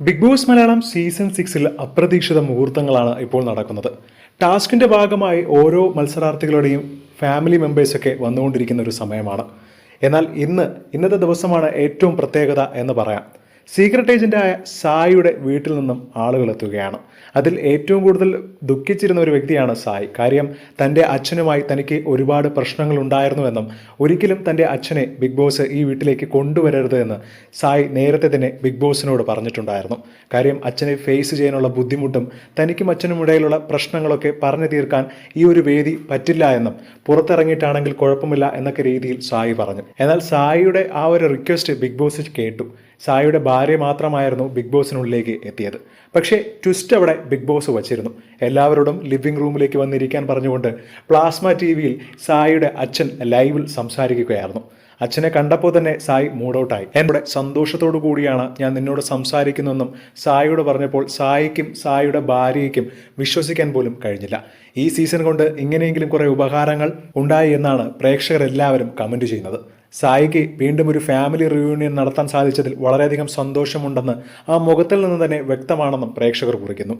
Big boss Malayalam season സിക്സിൽ അപ്രതീക്ഷിത മുഹൂർത്തങ്ങളാണ് ഇപ്പോൾ നടക്കുന്നത്. ടാസ്കിന്റെ ഭാഗമായി ഓരോ മത്സരാർത്ഥികളുടെയും ഫാമിലി മെമ്പേഴ്സൊക്കെ വന്നുകൊണ്ടിരിക്കുന്ന ഒരു സമയമാണ്. എന്നാൽ ഇന്ന് ഇന്നത്തെ ദിവസമാണ് ഏറ്റവും പ്രത്യേകത എന്ന് പറയാം. സീക്രട്ട് ഏജന്റായ സായിയുടെ വീട്ടിൽ നിന്നും ആളുകൾ എത്തുകയാണ്. അതിൽ ഏറ്റവും കൂടുതൽ ദുഃഖിച്ചിരുന്ന ഒരു വ്യക്തിയാണ് സായി. കാര്യം തന്റെ അച്ഛനുമായി തനിക്ക് ഒരുപാട് പ്രശ്നങ്ങൾ ഉണ്ടായിരുന്നുവെന്നും ഒരിക്കലും തന്റെ അച്ഛനെ ബിഗ് ബോസ് ഈ വീട്ടിലേക്ക് കൊണ്ടുവരരുത് എന്ന് സായി നേരത്തെ തന്നെ ബിഗ് ബോസിനോട് പറഞ്ഞിട്ടുണ്ടായിരുന്നു. കാര്യം അച്ഛനെ ഫേസ് ചെയ്യാനുള്ള ബുദ്ധിമുട്ടും തനിക്കും അച്ഛനും ഇടയിലുള്ള പ്രശ്നങ്ങളൊക്കെ പറഞ്ഞു തീർക്കാൻ ഈ ഒരു വേദി പറ്റില്ല എന്നും പുറത്തിറങ്ങിയിട്ടാണെങ്കിൽ കുഴപ്പമില്ല എന്നൊക്കെ രീതിയിൽ സായി പറഞ്ഞു. എന്നാൽ സായിയുടെ ആ ഒരു റിക്വസ്റ്റ് ബിഗ് ബോസ് കേട്ടു. സായിയുടെ ഭാര്യ മാത്രമായിരുന്നു ബിഗ് ബോസിനുള്ളിലേക്ക് എത്തിയത്. പക്ഷേ ട്വിസ്റ്റ് അവിടെ ബിഗ് ബോസ് വച്ചിരുന്നു. എല്ലാവരോടും ലിവിംഗ് റൂമിലേക്ക് വന്നിരിക്കാൻ പറഞ്ഞുകൊണ്ട് പ്ലാസ്മ ടി വിയിൽ സായിയുടെ അച്ഛൻ ലൈവിൽ സംസാരിക്കുകയായിരുന്നു. അച്ഛനെ കണ്ടപ്പോൾ തന്നെ സായി മൂഡ് ഔട്ടായി എന്നോട് സന്തോഷത്തോടു കൂടിയാണ് ഞാൻ നിന്നോട് സംസാരിക്കുന്നതെന്നും സായിയോട് പറഞ്ഞപ്പോൾ സായിക്കും സായിയുടെ ഭാര്യയ്ക്കും വിശ്വസിക്കാൻ പോലും കഴിഞ്ഞില്ല. ഈ സീസൺ കൊണ്ട് ഇങ്ങനെയെങ്കിലും കുറേ ഉപകാരങ്ങൾ ഉണ്ടായി എന്നാണ് പ്രേക്ഷകരെല്ലാവരും കമന്റ് ചെയ്യുന്നത്. സായിക്ക് വീണ്ടും ഒരു ഫാമിലി റിയൂണിയൻ നടത്താൻ സാധിച്ചതിൽ വളരെയധികം സന്തോഷമുണ്ടെന്ന് ആ മുഖത്തിൽ നിന്ന് തന്നെ വ്യക്തമാണെന്നും പ്രേക്ഷകർ കുറിക്കുന്നു.